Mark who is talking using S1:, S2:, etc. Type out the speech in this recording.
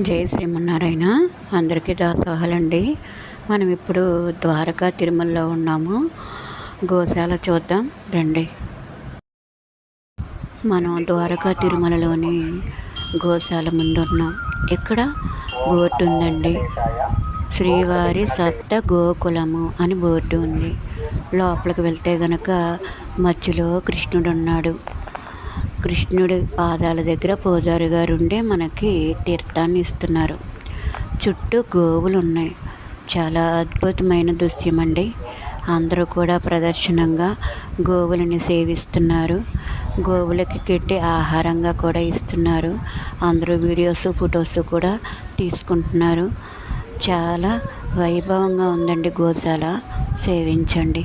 S1: జై శ్రీమన్నారాయణ. అందరికీ దాసోహాలండి మనం ఇప్పుడు ద్వారకా తిరుమలలో ఉన్నాము. గోశాల చూద్దాం. రండి. మనం ద్వారకా తిరుమలలోని గోశాల ముందున్నాం. ఇక్కడ బోర్డు ఉందండి. శ్రీవారి సప్త గోకులము అని బోర్డు ఉంది. లోపలికి వెళ్తే గనక మధ్యలో కృష్ణుడు ఉన్నాడు కృష్ణుడి పాదాల దగ్గర పూజారి గారు ఉండే మనకి తీర్థాన్ని ఇస్తున్నారు చుట్టూ గోవులు ఉన్నాయి చాలా అద్భుతమైన దృశ్యం అండి అందరూ కూడా ప్రదర్శనంగా గోవులని సేవిస్తున్నారు. గోవులకి గట్టి ఆహారంగా కూడా ఇస్తున్నారు. అందరూ వీడియోస్ ఫొటోస్ కూడా తీసుకుంటున్నారు. చాలా వైభవంగా ఉందండి గోశాల. సేవించండి.